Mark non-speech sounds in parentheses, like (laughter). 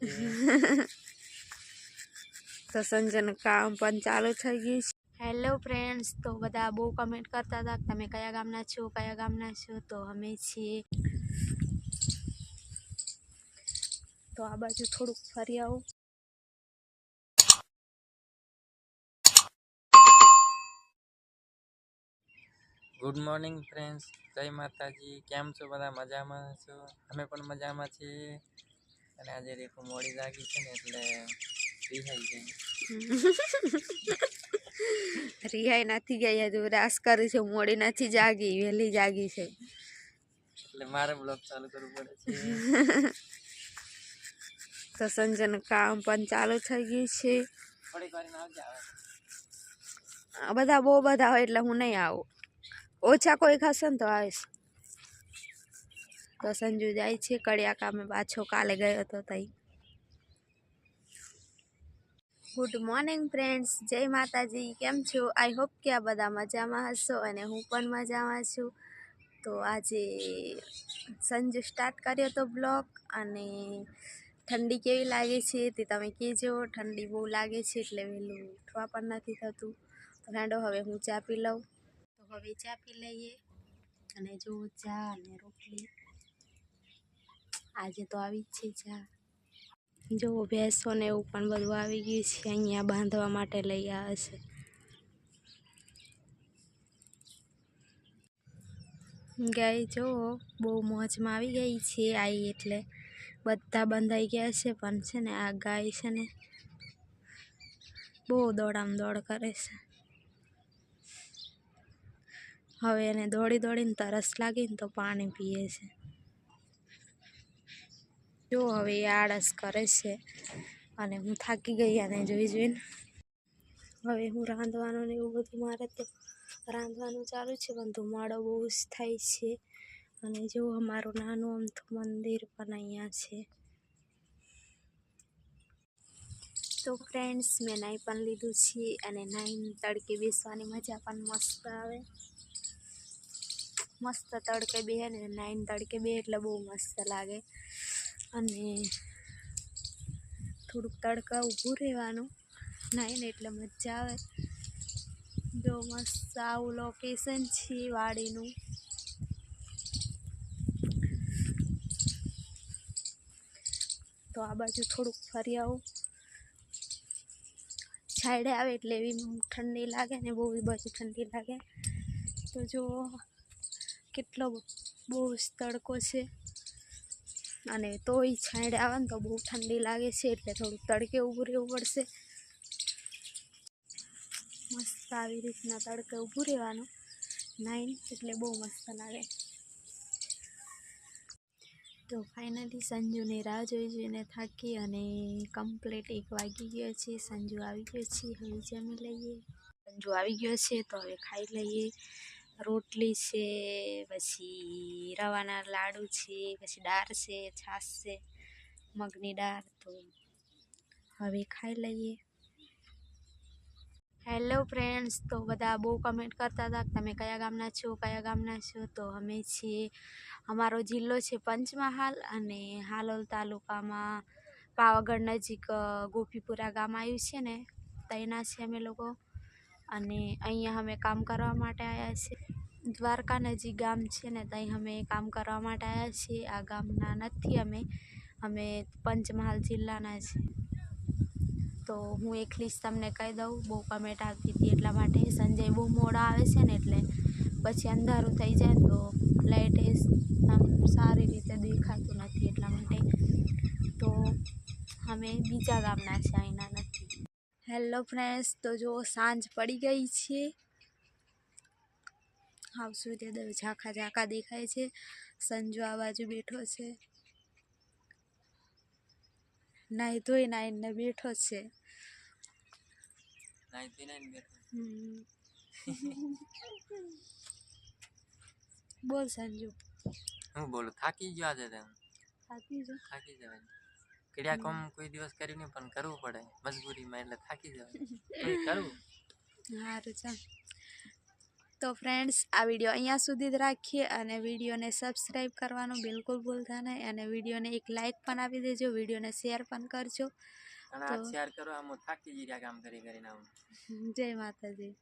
છે તો સંજયનું કામ પણ ચાલુ થઈ ગયું છે હેલો ફ્રેન્ડ્સ તો બધા બહુ કમેન્ટ કરતા હતા કે તમે કયા ગામના છો કયા ગામના છો તો અમે છીએ તો આ બાજુ થોડુંક ફરી આવું ગુડ મોર્નિંગ ફ્રેન્ડ્સ જય માતાજી કેમ છો બધા મજામાં છો અમે પણ મજામાં છીએ અને આજે રેખો મોડી લાગી છે ને એટલે રિહાઈ ગઈ. (laughs) રિહાઈ નથી ગઈ હજુ રાસ કરી છે મોડી નથી જાગી વહેલી જાગી છે. એટલે મારે બ્લોગ ચાલુ કરવું પડે છે. (laughs) તો સંજયનું કામ પણ ચાલુ થઈ ગયું છે. થોડીક વાર આવજે આવે. આ બધા બહુ બધા હોય એટલે હું નહીં આવું. ઓછા કોઈ ખાશે ને તો આવીશ. તો સંજુ જાય છે. કડિયા કામે પાછો કાલે ગયો હતો તઈ. ગુડ મોર્નિંગ ફ્રેન્ડ્સ જય માતાજી. કેમ છો? આઈ હોપ કે આ બધા મજામાં હશો અને હું પણ મજામાં છું. તો આજે સંજુ સ્ટાર્ટ કર્યો તો બ્લોગ અને ઠંડી કેવી લાગે છે તે તમે કહેજો. ઠંડી બહુ લાગે છે એટલે વહેલું ઉઠવા પણ નથી થતું. તો ગાંડો હવે હું ચા પી લઉં. તો હવે ચા પી લઈએ અને જો ચા અને રોટલી. આજે તો આવી જ છે ચા જો ભેંસો ને એવું પણ બધું આવી ગયું છે, અહીંયા બાંધવા માટે લઈ આવે છે. ગાય જો બહુ મોજમાં આવી ગઈ છે આવી એટલે. બધા બંધાઈ ગયા છે પણ છે ને આ ગાય છે ને બહુ દોડામ દોડ કરે છે. હવે એને દોડી દોડીને તરસ લાગીને તો પાણી પીએ છે. જો હવે આળસ કરે છે અને હું થાકી ગઈ અને જોઈ જોઈને. હવે હું રાંધવાનું ને એવું બધું મારે તો રાંધવાનું ચાલુ છે, પણ ધુમાડો બહુ જ થાય છે. અને જો અમારું નાનું અમથું મંદિર પણ અહીંયા છે. તો ફ્રેન્ડ્સ મેં નાઈ પણ લીધું છે અને નાઈન તડકે બેસવાની મજા પણ મસ્ત આવે. મસ્ત તડકે બે ને નાઈન તડકે બે એટલે બહુ મસ્ત લાગે. અને થોડુંક તડકા ઊભું રહેવાનું. નાઈને એટલે મજા આવે. જો મસ્ત આવું લોકેશન છે વાડીનું. તો આ બાજુ થોડુંક ફરી આવું. છાયડે આવે એટલે એવી ઠંડી લાગે ને બહુ બાજુ ઠંડી લાગે. તો જો કેટલો બહુ જ તડકો છે. અને તોય છાંયડે આવે ને તો બહુ ઠંડી લાગે છે, એટલે થોડુંક તડકે ઊભું રહેવું પડશે. મસ્ત આવી રીતના તડકે ઊભું રહેવાનું. નાઈન, એટલે બહુ મસ્ત લાગે. તો ફાઇનલી સંજુની રાહ જોઈ જોઈને થાકી અને કમ્પ્લીટ એક વાગી ગયો છે. સંજુ આવી ગયો છે, હવે જમી લઈએ. સંજુ આવી ગયો છે, તો હવે ખાઈ લઈએ. રોટલી છે, પછી રવાના લાડુ છે, પછી દાળ છે, છાશ છે, મગની દાળ. તો હવે ખાઈ લઈએ. હેલો ફ્રેન્ડ્સ તો બધા બહુ કમેન્ટ કરતા હતા તમે કયા ગામના છો, કયા ગામના છો? તો અમે છીએ, અમારો જિલ્લો છે પંચમહાલ અને હાલોલ તાલુકામાં પાવાગઢ નજીક ગોપીપુરા ગામ આવ્યું છે ને ત્યાંના છીએ અમે લોકો. અને અહીંયા અમે કામ કરવા માટે આવ્યા છીએ. દ્વારકા નજીક ગામ છે ને ત્યાં અમે કામ કરવા માટે આવ્યા છીએ. આ ગામના નથી અમે અમે પંચમહાલ જિલ્લાના છીએ. તો હું એકલી જ તમને કહી દઉં. બહુ કમેન્ટ આવતી હતી એટલા માટે. સંજય બહુ મોડા આવે છે ને એટલે પછી અંધારું થઈ જાય તો લાઇટ આમ સારી રીતે દેખાતું નથી એટલા માટે. તો અમે બીજા ગામના છે અહીંના નથી. હેલો ફ્રેન્ડ્સ તો જો સાંજ પડી ગઈ છે. હાવ સૂર્યોદય ઝાંખા ઝાંખા દેખાય છે. સંજુ આ બાજુ બેઠો છે. નાહી ધોઈ નાઈને બેઠો છે. નાઈ ધોઈને આવીને બેઠો હમ. બોલ સંજુ. હું બોલું થાકી ગયો આજે તો. થાકી જો થાકી જવાય. ક્રિયા કામ કોઈ દિવસ કર્યું નહીં પણ કરવું પડે. મજબૂરીમાં એટલે થાકી જવાય. (laughs) તોય કરવું? સારું ચાલ. તો ફ્રેન્ડ્સ આ વીડિયો અહીંયા સુધી જ રાખીએ અને વિડીયોને સબસ્ક્રાઈબ કરવાનું બિલકુલ ભૂલતા નહીં અને વિડીયોને એક લાઇક પણ આપી દેજો વિડીયોને શેર પણ કરજો. અને આ તો- શેર કરો આમ થાકી રહ્યા કામ કરી કરીને જય માતાજી.